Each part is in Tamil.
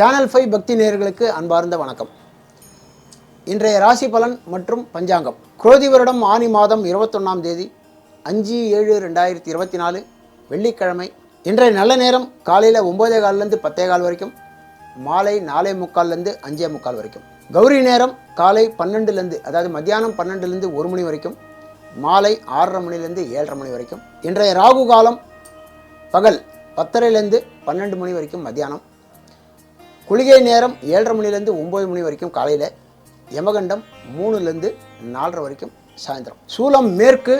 சேனல் ஃபைவ் பக்தி நேயர்களுக்கு அன்பார்ந்த வணக்கம். இன்றைய ராசி பலன் மற்றும் பஞ்சாங்கம். குரோதி வருடம் ஆனி மாதம் இருபத்தொன்னாம் தேதி அஞ்சு ஏழு ரெண்டாயிரத்தி இருபத்தி நாலு வெள்ளிக்கிழமை. இன்றைய நல்ல நேரம் காலையில் ஒம்போதே கால்லேருந்து பத்தே கால் வரைக்கும் மாலை நாலே முக்கால்லேருந்து அஞ்சே முக்கால் வரைக்கும். கௌரி நேரம் காலை பன்னெண்டுலேருந்து அதாவது மத்தியானம் பன்னெண்டுலேருந்து ஒரு மணி வரைக்கும் மாலை ஆறரை மணிலேருந்து ஏழரை மணி வரைக்கும். இன்றைய ராகு காலம் பகல் பத்தரைலேருந்து பன்னெண்டு மணி வரைக்கும் மத்தியானம். குளிகை நேரம் ஏழரை மணிலேருந்து ஒம்பது மணி வரைக்கும் காலையில் யமகண்டம் மூணுலேருந்து நாலரை வரைக்கும் சாயந்தரம். சூலம் மேற்கு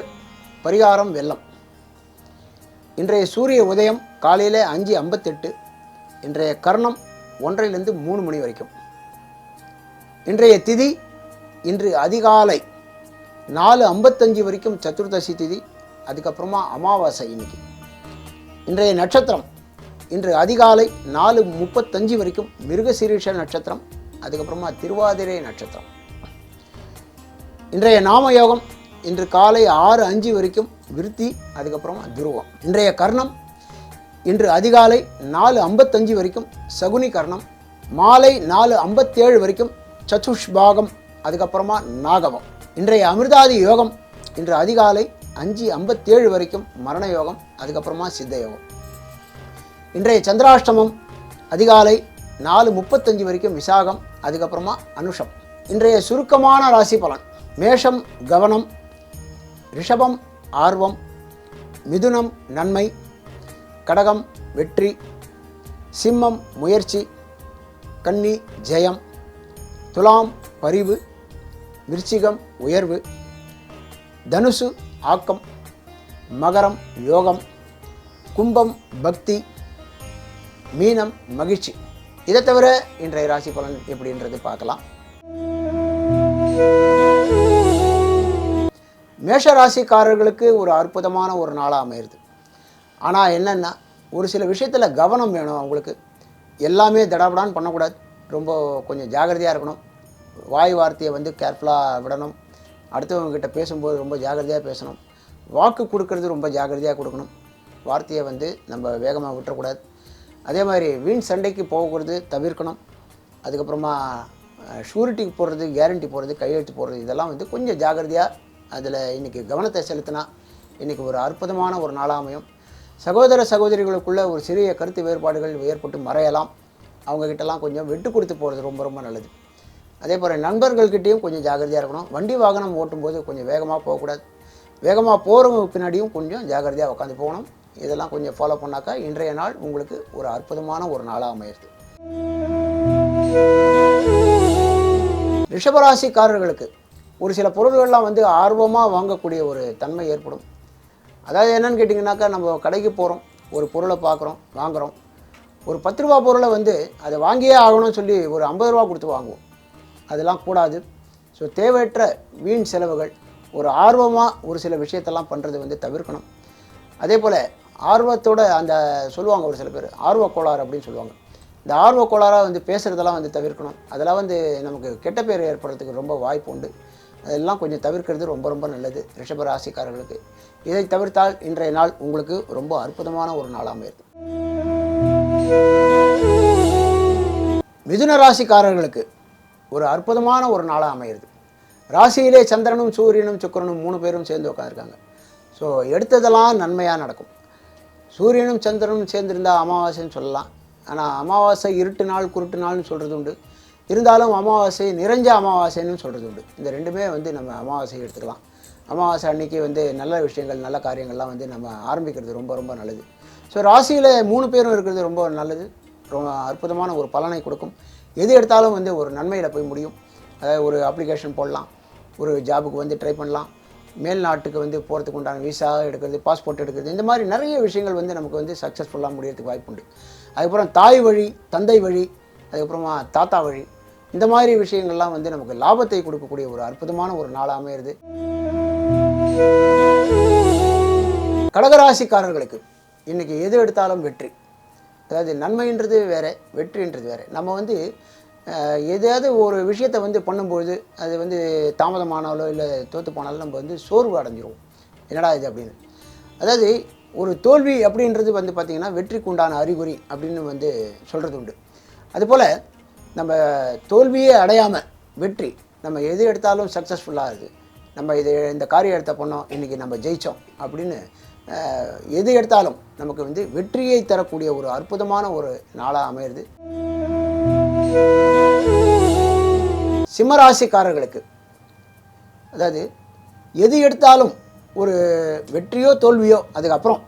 பரிகாரம் வெள்ளம். இன்றைய சூரிய உதயம் காலையில் அஞ்சு ஐம்பத்தெட்டு இன்றைய கர்ணம் ஒன்றையிலேருந்து மூணு மணி வரைக்கும். இன்றைய திதி இன்று அதிகாலை நாலு ஐம்பத்தஞ்சு வரைக்கும் சதுர்தசி திதி அதுக்கப்புறமா அமாவாசை இன்னைக்கு. இன்றைய நட்சத்திரம் இன்று அதிகாலை நாலு முப்பத்தஞ்சு வரைக்கும் மிருகசீரிஷ நட்சத்திரம் அதுக்கப்புறமா திருவாதிரை நட்சத்திரம். இன்றைய நாம யோகம் இன்று காலை ஆறு அஞ்சு வரைக்கும் விருத்தி அதுக்கப்புறமா துருவம். இன்றைய கர்ணம் இன்று அதிகாலை நாலு ஐம்பத்தஞ்சு வரைக்கும் சகுனி கர்ணம் மாலை நாலு ஐம்பத்தேழு வரைக்கும் சதுஷ்பாகம் அதுக்கப்புறமா நாகவம் இன்றைய அமிர்தாதி யோகம் இன்று அதிகாலை அஞ்சு ஐம்பத்தேழு வரைக்கும் மரண யோகம் அதுக்கப்புறமா சித்த யோகம். இன்றைய சந்திராஷ்டமம் அதிகாலை நாலு முப்பத்தஞ்சு வரைக்கும் விசாகம் அதுக்கப்புறமா அனுஷம். இன்றைய சுருக்கமான ராசி பலன் மேஷம் கவனம் ரிஷபம் ஆர்வம் மிதுனம் நன்மை கடகம் வெற்றி சிம்மம் முயற்சி கன்னி ஜெயம் துலாம் பரிவு விருச்சிகம் உயர்வு தனுசு ஆக்கம் மகரம் யோகம் கும்பம் பக்தி மீனம் மகிழ்ச்சி. இதை தவிர இன்றைய ராசி பலன் எப்படின்றது பார்க்கலாம். மேஷ ராசிக்காரர்களுக்கு ஒரு அற்புதமான ஒரு நாளாக அமையுது ஆனால் என்னென்னா ஒரு சில விஷயத்தில் கவனம் வேணும் அவங்களுக்கு. எல்லாமே தடாபடான்னு பண்ணக்கூடாது. ரொம்ப கொஞ்சம் ஜாகிரதையாக இருக்கணும். வாய் வார்த்தையை வந்து கேர்ஃபுல்லாக விடணும். அடுத்தவங்கக்கிட்ட பேசும்போது ரொம்ப ஜாகிரதையாக பேசணும். வாக்கு கொடுக்கறது ரொம்ப ஜாகிரதையாக கொடுக்கணும். வார்த்தையை வந்து நம்ம வேகமாக விட்டுறக்கூடாது. அதே மாதிரி வீண் சண்டைக்கு போகிறது தவிர்க்கணும். அதுக்கப்புறமா ஷூரிட்டிக்கு போடுறது கேரண்டி போடுறது கையெழுத்து போடுறது இதெல்லாம் வந்து கொஞ்சம் ஜாகிரதையாக அதில் இன்றைக்கி கவனத்தை செலுத்தினா இன்றைக்கி ஒரு அற்புதமான ஒரு நாளாமையும் சகோதர சகோதரிகளுக்குள்ள ஒரு சிறிய கருத்து வேறுபாடுகள் ஏற்பட்டு மறையலாம். அவங்கக்கிட்டலாம் கொஞ்சம் விட்டு கொடுத்து போகிறது ரொம்ப ரொம்ப நல்லது. அதே போல் நண்பர்கள்கிட்டேயும் கொஞ்சம் ஜாகிரதையாக இருக்கணும். வண்டி வாகனம் ஓட்டும்போது கொஞ்சம் வேகமாக போகக்கூடாது. வேகமாக போகிறவங்க பின்னாடியும் கொஞ்சம் ஜாகிரதையாக உட்காந்து போகணும். இதெல்லாம் கொஞ்சம் ஃபாலோ பண்ணாக்கா இன்றைய நாள் உங்களுக்கு ஒரு அற்புதமான ஒரு நாளாக அமையிறது ரிஷபராசிக்காரர்களுக்கு ஒரு சில பொருள்கள்லாம் வந்து ஆர்வமாக வாங்கக்கூடிய ஒரு தன்மை ஏற்படும். அதாவது என்னன்னு கேட்டிங்கனாக்கா நம்ம கடைக்கு போகிறோம் ஒரு பொருளை பார்க்குறோம் வாங்குகிறோம் ஒரு பத்து ரூபா பொருளை வந்து அதை வாங்கியே ஆகணும்னு சொல்லி ஒரு ஐம்பது ரூபா கொடுத்து வாங்குவோம். அதெல்லாம் கூடாது. ஸோ தேவையற்ற வீண் செலவுகள் ஒரு ஆர்வமாக ஒரு சில விஷயத்தெல்லாம் பண்ணுறது வந்து தவிர்க்கணும். அதே போல் ஆர்வத்தோட அந்த சொல்லுவாங்க ஒரு சில பேர் ஆர்வ கோளாறு அப்படின்னு சொல்லுவாங்க. இந்த ஆர்வ கோளாறாக வந்து பேசுகிறதெல்லாம் வந்து தவிர்க்கணும். அதெல்லாம் வந்து நமக்கு கெட்ட பேர் ஏற்படுறதுக்கு ரொம்ப வாய்ப்பு உண்டு. அதெல்லாம் கொஞ்சம் தவிர்க்கிறது ரொம்ப ரொம்ப நல்லது ரிஷப ராசிக்காரர்களுக்கு. இதை தவிர்த்தால் இன்றைய நாள் உங்களுக்கு ரொம்ப அற்புதமான ஒரு நாளாக அமையுது மிதுன ராசிக்காரர்களுக்கு ஒரு அற்புதமான ஒரு நாளாக அமையிறது. ராசியிலே சந்திரனும் சூரியனும் சுக்கிரனும் மூணு பேரும் சேர்ந்து உட்காந்துருக்காங்க ஸோ எடுத்ததெல்லாம் நன்மையாக நடக்கும். சூரியனும் சந்திரனும் சேர்ந்திருந்தால் அமாவாசைன்னு சொல்லலாம். ஆனால் அமாவாசை இருட்டு நாள் குருட்டு நாள்னு சொல்கிறது உண்டு. இருந்தாலும் அமாவாசை நிறைஞ்ச அமாவாசைன்னு சொல்கிறது உண்டு. இந்த ரெண்டுமே வந்து நம்ம அமாவாசை எடுத்துக்கலாம். அமாவாசை அன்னைக்கு வந்து நல்ல விஷயங்கள் நல்ல காரியங்கள்லாம் வந்து நம்ம ஆரம்பிக்கிறது ரொம்ப ரொம்ப நல்லது. ஸோ ராசியில் மூணு பேரும் இருக்கிறது ரொம்ப நல்லது. ரொம்ப அற்புதமான ஒரு பலனை கொடுக்கும். எது எடுத்தாலும் வந்து ஒரு நன்மையில் போய் முடியும். அதாவது ஒரு அப்ளிகேஷன் போடலாம். ஒரு ஜாபுக்கு வந்து ட்ரை பண்ணலாம். மேல் நாட்டுக்கு வந்து போகிறதுக்கு உண்டான விசா எடுக்கிறது பாஸ்போர்ட் எடுக்கிறது இந்த மாதிரி நிறைய விஷயங்கள் வந்து நமக்கு வந்து சக்ஸஸ்ஃபுல்லாக முடியறதுக்கு வாய்ப்புண்டு அதுக்கப்புறம் தாய் வழி தந்தை வழி அதுக்கப்புறமா தாத்தா வழி இந்த மாதிரி விஷயங்கள்லாம் வந்து நமக்கு லாபத்தை கொடுக்கக்கூடிய ஒரு அற்புதமான ஒரு நாளாக அமையிறது. கடகராசிக்காரர்களுக்கு இன்றைக்கி எது எடுத்தாலும் வெற்றி. அதாவது நன்மைன்றது வேறு வெற்றின்றது வேறு. நம்ம வந்து எதாவது எதையாவது ஒரு விஷயத்தை வந்து பண்ணும்பொழுது அது வந்து தாமதமானாலோ இல்லை தோற்று போனாலும் நம்ம வந்து சோர்வு அடைஞ்சிருவோம். என்னடா இது அப்படின்னு. அதாவது ஒரு தோல்வி அப்படின்றது வந்து பார்த்திங்கன்னா வெற்றிக்கு உண்டான அறிகுறி அப்படின்னு வந்து சொல்கிறது உண்டு. அதுபோல் நம்ம தோல்வியே அடையாமல் வெற்றி நம்ம எது எடுத்தாலும் சக்ஸஸ்ஃபுல்லாக இருக்குது நம்ம இது இந்த காரியம் எடுத்த பண்ணோம் இன்றைக்கி நம்ம ஜெயித்தோம் அப்படின்னு எது எடுத்தாலும் நமக்கு வந்து வெற்றியை தரக்கூடிய ஒரு அற்புதமான ஒரு நாளாக அமையிறது. சிம்மராசிக்காரர்களுக்கு அதாவது எது எடுத்தாலும் ஒரு வெற்றியோ தோல்வியோ அதுக்கப்புறம்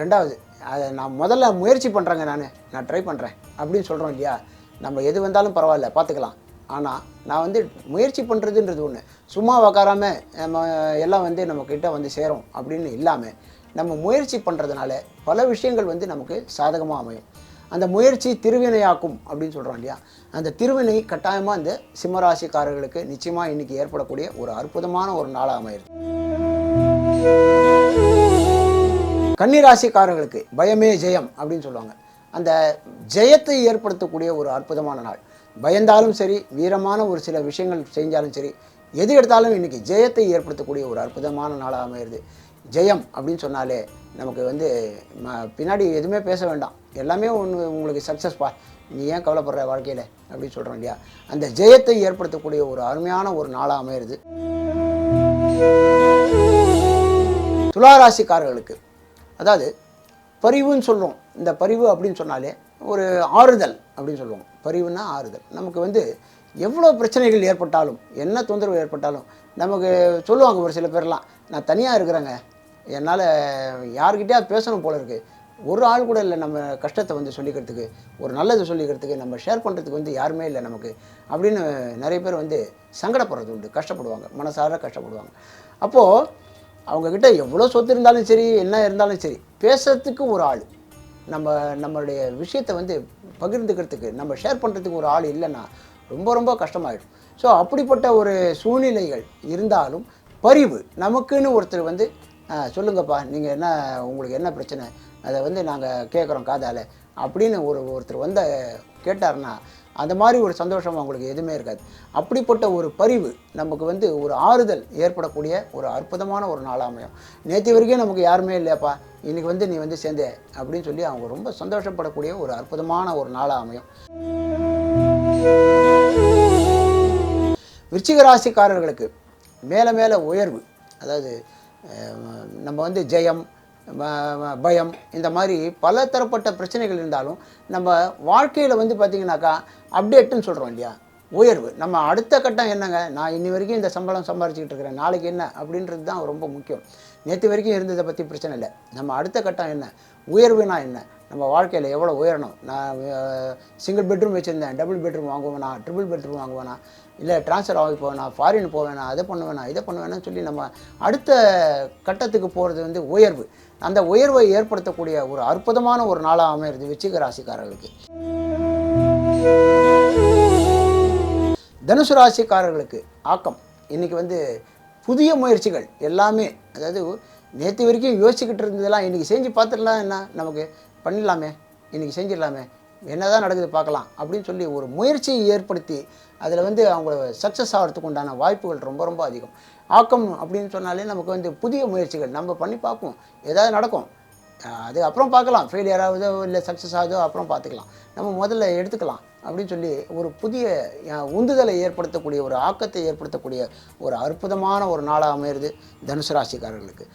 ரெண்டாவது அதை நான் முதல்ல முயற்சி பண்ணுறேங்க நான். நான் ட்ரை பண்ணுறேன் அப்படின்னு சொல்கிறோம் இல்லையா? நம்ம எது வந்தாலும் பரவாயில்ல பார்த்துக்கலாம். ஆனால் நான் வந்து முயற்சி பண்ணுறதுன்றது ஒன்று சும்மா உக்காராம நம்ம எல்லாம் வந்து நம்மக்கிட்ட வந்து சேரும் அப்படின்னு இல்லாமல் நம்ம முயற்சி பண்ணுறதுனால பல விஷயங்கள் வந்து நமக்கு சாதகமாக அமையும். அந்த முயற்சி திருவினையாக்கும் அப்படின்னு சொல்கிறோம் இல்லையா? அந்த திருவினை கட்டாயமாக இந்த சிம்மராசிக்காரர்களுக்கு நிச்சயமாக இன்னைக்கு ஏற்படக்கூடிய ஒரு அற்புதமான ஒரு நாளாக அமையிருக்கு கன்னிராசிக்காரர்களுக்கு பயமே ஜெயம் அப்படின்னு சொல்லுவாங்க. அந்த ஜெயத்தை ஏற்படுத்தக்கூடிய ஒரு அற்புதமான நாள். பயந்தாலும் சரி வீரமான ஒரு சில விஷயங்கள் செஞ்சாலும் சரி எது எடுத்தாலும் இன்னைக்கு ஜெயத்தை ஏற்படுத்தக்கூடிய ஒரு அற்புதமான நாளாக அமையிறது. ஜெயம் அப்படின்னு சொன்னாலே நமக்கு வந்து பின்னாடி எதுவுமே பேச வேண்டாம். எல்லாமே ஒன்று உங்களுக்கு சக்ஸஸ்பா நீ ஏன் கவலைப்படுற வாழ்க்கையில்? அப்படின்னு சொல்கிறோம் இல்லையா? அந்த ஜெயத்தை ஏற்படுத்தக்கூடிய ஒரு அருமையான ஒரு நாளாக அமையிறது. துளாராசிக்காரர்களுக்கு அதாவது பரிவுன்னு சொல்கிறோம் இந்த பரிவு அப்படின்னு சொன்னாலே ஒரு ஆறுதல் அப்படின்னு சொல்லுவோம். பரிவுன்னா ஆறுதல். நமக்கு வந்து எவ்வளோ பிரச்சனைகள் ஏற்பட்டாலும் என்ன தொந்தரவு ஏற்பட்டாலும் நமக்கு சொல்லுவாங்க ஒரு சில பேர்லாம் நான் தனியாக இருக்கிறேங்க. என்னால் யார்கிட்டயா பேசணும் போல இருக்குது ஒரு ஆள் கூட இல்லை நம்ம கஷ்டத்தை வந்து சொல்லிக்கிறதுக்கு ஒரு நல்லது சொல்லிக்கிறதுக்கு நம்ம ஷேர் பண்ணுறதுக்கு வந்து யாருமே இல்லை நமக்கு. அப்படின்னு நிறைய பேர் வந்து சங்கடப்படுறது உண்டு கஷ்டப்படுவாங்க மனசார கஷ்டப்படுவாங்க. அப்போது அவங்கக்கிட்ட எவ்வளோ சொத்து இருந்தாலும் சரி என்ன இருந்தாலும் சரி பேசுறதுக்கு ஒரு ஆள். நம்ம நம்மளுடைய விஷயத்தை வந்து பகிர்ந்துக்கிறதுக்கு நம்ம ஷேர் பண்ணுறதுக்கு ஒரு ஆள் இல்லைன்னா ரொம்ப ரொம்ப கஷ்டமாயிடும். ஸோ அப்படிப்பட்ட ஒரு சூழ்நிலைகள் இருந்தாலும் பரிவு நமக்குன்னு ஒருத்தர் வந்து சொல்லுங்கப்பா நீங்கள் என்ன உங்களுக்கு என்ன பிரச்சனை? அதை வந்து நாங்கள் கேட்குறோம் காதால். அப்படின்னு ஒரு ஒருத்தர் வந்த கேட்டார்னா அந்த மாதிரி ஒரு சந்தோஷம் அவங்களுக்கு எதுவுமே இருக்காது. அப்படிப்பட்ட ஒரு பரிவு நமக்கு வந்து ஒரு ஆறுதல் ஏற்படக்கூடிய ஒரு அற்புதமான ஒரு நாளாமையும் நேற்று வரைக்கும் நமக்கு யாருமே இல்லையாப்பா இன்றைக்கி வந்து நீ வந்து சேர்ந்தே அப்படின்னு சொல்லி அவங்க ரொம்ப சந்தோஷப்படக்கூடிய ஒரு அற்புதமான ஒரு நாளாமையும் விருச்சிக ராசிக்காரர்களுக்கு மேலே மேலே உயர்வு அதாவது நம்ம வந்து ஜெயம் பயம் இந்த மாதிரி பல தரப்பட்ட பிரச்சனைகள் இருந்தாலும் நம்ம வாழ்க்கையில் வந்து பார்த்திங்கனாக்கா அப்டேட்டுன்னு சொல்கிறோம் இல்லையா? உயர்வு. நம்ம அடுத்த கட்டம் என்னங்க? நான் இன்னி வரைக்கும் இந்த சம்பளம் சம்பாரிச்சிக்கிட்டு இருக்கிறேன். நாளைக்கு என்ன? அப்படின்றது தான் ரொம்ப முக்கியம். நேற்று வரைக்கும் இருந்ததை பற்றி பிரச்சனை இல்லை. நம்ம அடுத்த கட்டம் என்ன? உயர்வுனா என்ன? நம்ம வாழ்க்கையில் எவ்வளோ உயரணும்? நான் சிங்கிள் பெட்ரூம் வச்சுருந்தேன். டபுள் பெட்ரூம் வாங்குவேனா? ட்ரிபிள் பெட்ரூம் வாங்குவேனா? இல்லை ட்ரான்ஸ்ஃபர் ஆகி போவேனா? ஃபாரின் போவேனா? அதை பண்ணுவேனா? இதை பண்ணுவேனான்னு சொல்லி நம்ம அடுத்த கட்டத்துக்கு போகிறது வந்து உயர்வு. அந்த உயர்வை ஏற்படுத்தக்கூடிய ஒரு அற்புதமான ஒரு நாளாக அமையிறது விச்சிக ராசிக்காரர்களுக்கு. தனுசு ராசிக்காரர்களுக்கு ஆக்கம். இன்றைக்கி வந்து புதிய முயற்சிகள் எல்லாமே. அதாவது நேற்று வரைக்கும் யோசிச்சுக்கிட்டு இருந்ததெல்லாம் இன்றைக்கி செஞ்சு பார்த்துடலாம் என்ன? நமக்கு பண்ணிடலாமே இன்றைக்கி செஞ்சிடலாமே என்னதான் நடக்குது பார்க்கலாம் அப்படின்னு சொல்லி ஒரு முயற்சியை ஏற்படுத்தி அதில் வந்து அவங்க சக்ஸஸ் ஆகிறதுக்கு உண்டான வாய்ப்புகள் ரொம்ப ரொம்ப அதிகம். ஆக்கம் அப்படின்னு சொன்னாலே நமக்கு வந்து புதிய முயற்சிகள் நம்ம பண்ணி பார்ப்போம் ஏதாவது நடக்கும். அது அப்புறம் பார்க்கலாம் ஃபெயிலியர் ஆகுதோ இல்லை சக்ஸஸ் ஆகுதோ அப்புறம் பார்த்துக்கலாம். நம்ம முதல்ல எடுத்துக்கலாம் அப்படின்னு சொல்லி ஒரு புதிய உந்துதலை ஏற்படுத்தக்கூடிய ஒரு ஆக்கத்தை ஏற்படுத்தக்கூடிய ஒரு அற்புதமான ஒரு நாளாக அமையிறது தனுசு ராசிக்காரர்களுக்கு.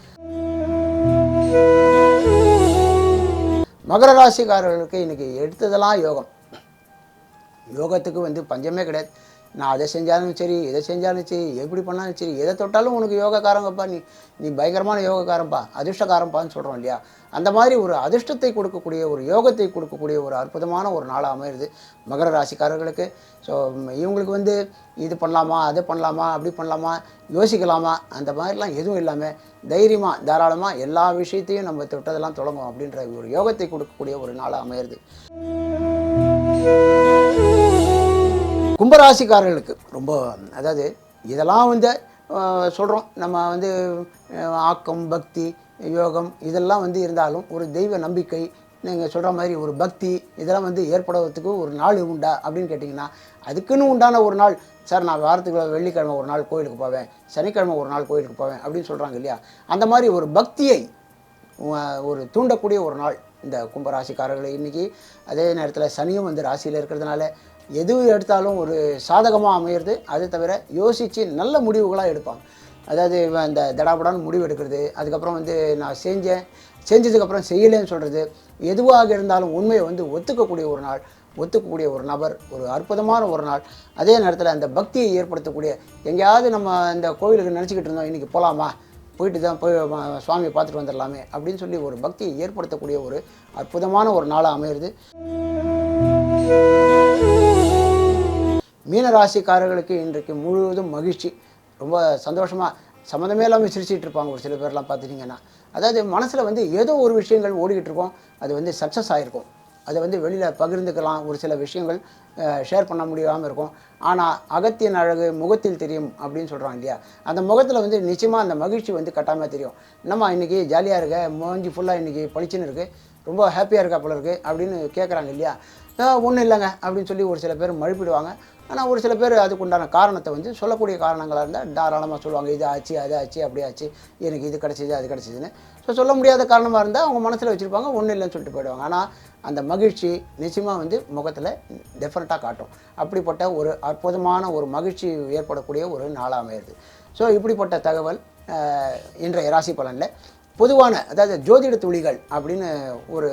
மகர ராசிக்காரர்களுக்கு இன்னைக்கு எடுத்ததெல்லாம் யோகம். யோகத்துக்கு வந்து பஞ்சமே கிடையாது. நான் அதை செஞ்சாலும் சரி எதை செஞ்சாலும் சரி எப்படி பண்ணாலும் சரி எதை தொட்டாலும் உனக்கு யோகக்காரங்கப்பா நீ நீ பயங்கரமான யோகக்காரன்பா அதிர்ஷ்டக்காரன்ப்பான்னு சொல்கிறோம் இல்லையா? அந்த மாதிரி ஒரு அதிர்ஷ்டத்தை கொடுக்கக்கூடிய ஒரு யோகத்தை கொடுக்கக்கூடிய ஒரு அற்புதமான ஒரு நாளாக அமையிறது மகர ராசிக்காரர்களுக்கு. ஸோ இவங்களுக்கு வந்து இது பண்ணலாமா அது பண்ணலாமா அப்படி பண்ணலாமா யோசிக்கலாமா அந்த மாதிரிலாம் எதுவும் இல்லாமல் தைரியமாக தாராளமாக எல்லா விஷயத்தையும் நம்ம தொட்டதெல்லாம் தொடங்கும் அப்படின்ற ஒரு யோகத்தை கொடுக்கக்கூடிய ஒரு நாளாக அமையிறது. கும்பராசிக்காரர்களுக்கு ரொம்ப அதாவது இதெல்லாம் வந்து சொல்கிறோம் நம்ம வந்து ஆக்கம் பக்தி யோகம் இதெல்லாம் வந்து இருந்தாலும் ஒரு தெய்வ நம்பிக்கை நீங்கள் சொல்கிற மாதிரி ஒரு பக்தி இதெல்லாம் வந்து ஏற்படுவதற்கு ஒரு நாள் உண்டா அப்படின்னு கேட்டிங்கன்னா அதுக்குன்னு உண்டான ஒரு நாள் சார் நான் வாரத்துக்கு வெள்ளிக்கிழமை ஒரு நாள் கோயிலுக்கு போவேன் சனிக்கிழமை ஒரு நாள் கோயிலுக்கு போவேன் அப்படின்னு சொல்கிறாங்க இல்லையா? அந்த மாதிரி ஒரு பக்தியை ஒரு தூண்டக்கூடிய ஒரு நாள் இந்த கும்பராசிக்காரர்கள் இன்றைக்கி அதே நேரத்தில் சனியும் வந்து ராசியில் இருக்கிறதுனால எது எடுத்தாலும் ஒரு சாதகமாக அமையிறது. அது தவிர யோசித்து நல்ல முடிவுகளாக எடுப்பாங்க. அதாவது இந்த தடாபடான்னு முடிவு எடுக்கிறது அதுக்கப்புறம் வந்து நான் செஞ்சேன் செஞ்சதுக்கப்புறம் செய்யலைன்னு சொல்கிறது எதுவாக இருந்தாலும் உண்மையை வந்து ஒத்துக்கக்கூடிய ஒரு நாள் ஒத்துக்கக்கூடிய ஒரு நபர் ஒரு அற்புதமான ஒரு நாள். அதே நேரத்தில் அந்த பக்தியை ஏற்படுத்தக்கூடிய எங்கேயாவது நம்ம இந்த கோவிலுக்கு நினச்சிக்கிட்டு இருந்தோம் இன்றைக்கி போகலாமா போயிட்டு தான் போய் சுவாமியை பார்த்துட்டு வந்துடலாமே அப்படின்னு சொல்லி ஒரு பக்தியை ஏற்படுத்தக்கூடிய ஒரு அற்புதமான ஒரு நாளாக அமையிறது. மீன ராசிக்காரர்களுக்கு இன்றைக்கு முழுவதும் மகிழ்ச்சி. ரொம்ப சந்தோஷமாக சம்மந்தமே இல்லாமல் சிரிச்சிட்டு இருப்பாங்க ஒரு சில பேர்லாம் பார்த்துட்டிங்கன்னா அதாவது மனசில் வந்து ஏதோ ஒரு விஷயங்கள் ஓடிக்கிட்டு இருக்கோம். அது வந்து சக்ஸஸ் ஆகிருக்கும் அதை வந்து வெளியில் பகிர்ந்துக்கலாம். ஒரு சில விஷயங்கள் ஷேர் பண்ண முடியாமல் இருக்கும். ஆனால் அகத்தின் அழகு முகத்தில் தெரியும் அப்படின்னு சொல்கிறாங்க இல்லையா? அந்த முகத்தில் வந்து நிச்சயமாக அந்த மகிழ்ச்சி வந்து கட்டாமல் தெரியும். நம்ம இன்றைக்கி ஜாலியாக இருக்க? மோஞ்சி ஃபுல்லாக இன்றைக்கி பளிச்சுன்னு இருக்குது ரொம்ப ஹாப்பியாக இருக்கா போல இருக்குது அப்படின்னு கேட்குறாங்க இல்லையா? ஒன்றும் இல்லைங்க அப்படின்னு சொல்லி ஒரு சில பேர் மழுப்பிடுவாங்க. ஆனால் ஒரு சில பேர் அதுக்கு உண்டான காரணத்தை வந்து சொல்லக்கூடிய காரணங்களாக இருந்தால் தாராளமாக சொல்லுவாங்க இது ஆச்சு அது ஆச்சு அப்படி ஆச்சு எனக்கு இது கிடச்சிது அது கிடச்சிதுன்னு. ஸோ சொல்ல முடியாத காரணமாக இருந்தால் அவங்க மனசில் வச்சுருப்பாங்க ஒன்றும் இல்லைன்னு சொல்லிட்டு போயிடுவாங்க. ஆனால் அந்த மகிழ்ச்சி நிச்சயமாக வந்து முகத்தில் டெஃபரெண்ட்டாக காட்டும். அப்படிப்பட்ட ஒரு அற்புதமான ஒரு மகிழ்ச்சி ஏற்படக்கூடிய ஒரு நாளாக அமையிறது. ஸோ இப்படிப்பட்ட தகவல் இன்றைய ராசி பலனில் பொதுவான அதாவது ஜோதிட துளிகள் அப்படின்னு ஒரு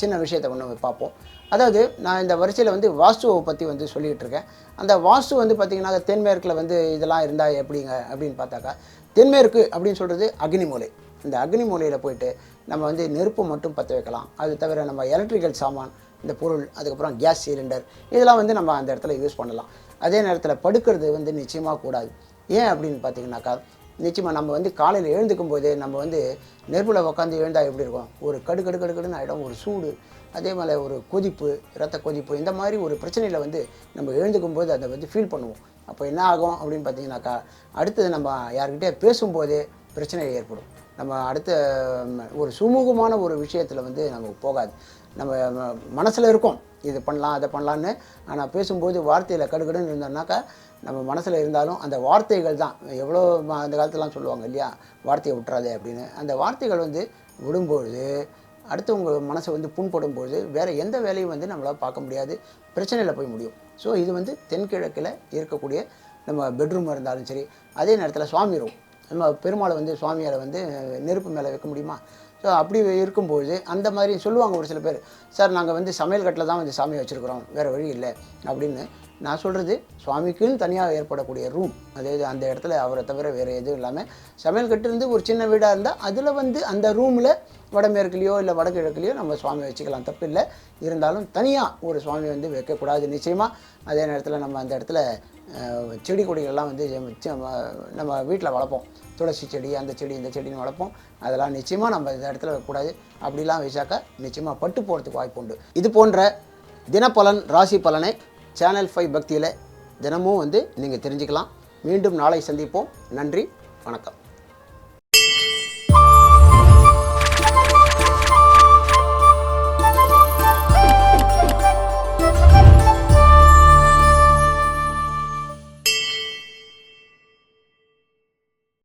சின்ன விஷயத்தை ஒன்று பார்ப்போம். அதாவது நான் இந்த வரிசையில் வந்து வாஸ்துவை பற்றி வந்து சொல்லிகிட்டு இருக்கேன். அந்த வாஸ்து வந்து பார்த்திங்கன்னா தென்மேற்கில் வந்து இதெல்லாம் இருந்தால் எப்படிங்க? அப்படின்னு பார்த்தாக்கா தென்மேற்கு அப்படின்னு சொல்கிறது அக்னி மூலை. இந்த அக்னி மூலையில் போயிட்டு நம்ம வந்து நெருப்பு மட்டும் பற்ற வைக்கலாம். அது தவிர நம்ம எலக்ட்ரிக்கல் சாமான் இந்த பொருள் அதுக்கப்புறம் கேஸ் சிலிண்டர் இதெல்லாம் வந்து நம்ம அந்த இடத்துல யூஸ் பண்ணலாம். அதே நேரத்தில் படுக்கிறது வந்து நிச்சயமாக கூடாது. ஏன் அப்படின்னு பார்த்தீங்கன்னாக்கா நிச்சயமாக நம்ம வந்து காலையில் எழுந்துக்கும் போதே நம்ம வந்து நெருப்பில் உட்காந்து எழுந்தால் எப்படி இருக்கும்? ஒரு கடு கடு கடு கடுன்னு ஆகிடும் ஒரு சூடு அதே மாதிரி ஒரு கொதிப்பு ரத்த கொதிப்பு இந்த மாதிரி ஒரு பிரச்சனையில் வந்து நம்ம எழுந்துக்கும் போது அதை வந்து ஃபீல் பண்ணுவோம். அப்போ என்ன ஆகும் அப்படின்னு பார்த்தீங்கன்னாக்கா அடுத்தது நம்ம யார்கிட்டே பேசும்போதே பிரச்சனை ஏற்படும். நம்ம அடுத்த ஒரு சுமூகமான ஒரு விஷயத்தில் வந்து நமக்கு போகாது. நம்ம மனசில் இருக்கும். இது பண்ணலாம் அதை பண்ணலான்னு ஆனால் பேசும்போது வார்த்தையில் கடுகடுன்னு இருந்தோம்னாக்கா நம்ம மனசில் இருந்தாலும் அந்த வார்த்தைகள் தான். எவ்வளோ அந்த காலத்துலாம் சொல்லுவாங்க இல்லையா? வார்த்தையை விட்டுறாதே அப்படின்னு. அந்த வார்த்தைகள் வந்து விடும்பொழுது அடுத்தவங்க மனசை வந்து புண்படும்பொழுது வேறு எந்த வேலையும் வந்து நம்மளால் பார்க்க முடியாது. பிரச்சனையில் போய் முடியும். ஸோ இது வந்து தென்கிழக்கில் இருக்கக்கூடிய நம்ம பெட்ரூம் இருந்தாலும் சரி அதே நேரத்தில் சுவாமி ரூம் நம்ம பெருமாளை வந்து சுவாமியாரை வந்து நெருப்பு மேலே வைக்க முடியுமா? ஸோ அப்படி இருக்கும்போது அந்த மாதிரி சொல்லுவாங்க ஒரு சில பேர் சார் நாங்கள் வந்து சமையல் கட்டில் தான் வந்து சாமி வச்சுருக்குறோம் வேறு வழி இல்லை. அப்படின்னு நான் சொல்கிறது சுவாமிக்குன்னு தனியாக ஏற்படக்கூடிய ரூம் அதாவது அந்த இடத்துல அவரை தவிர வேறு எதுவும் இல்லாமல் சமையல் கட்டு இருந்து ஒரு சின்ன வீடாக இருந்தால் அதில் வந்து அந்த ரூமில் வடமேற்குலேயோ இல்லை வடகிழக்குலேயோ நம்ம சுவாமி வச்சுக்கலாம் தப்பு இல்லை. இருந்தாலும் தனியாக ஒரு சுவாமி வந்து வைக்கக்கூடாது நிச்சயமாக அதே நேரத்தில் நம்ம அந்த இடத்துல செடி கொடிகள்லாம் வந்து நம்ம வீட்டில் வளர்ப்போம். துளசி செடி அந்த செடி இந்த செடின்னு வளர்ப்போம். அதெல்லாம் நிச்சயமாக நம்ம இந்த இடத்துல வைக்கக்கூடாது. அப்படிலாம் வச்சாக்கா நிச்சயமாக பட்டு போகிறதுக்கு வாய்ப்பு உண்டு. இது போன்ற தினப்பலன் ராசி பலனை சேனல் ஃபைவ் பக்தியில் தினமும் வந்து நீங்கள் தெரிஞ்சுக்கலாம். மீண்டும் நாளை சந்திப்போம். நன்றி வணக்கம்.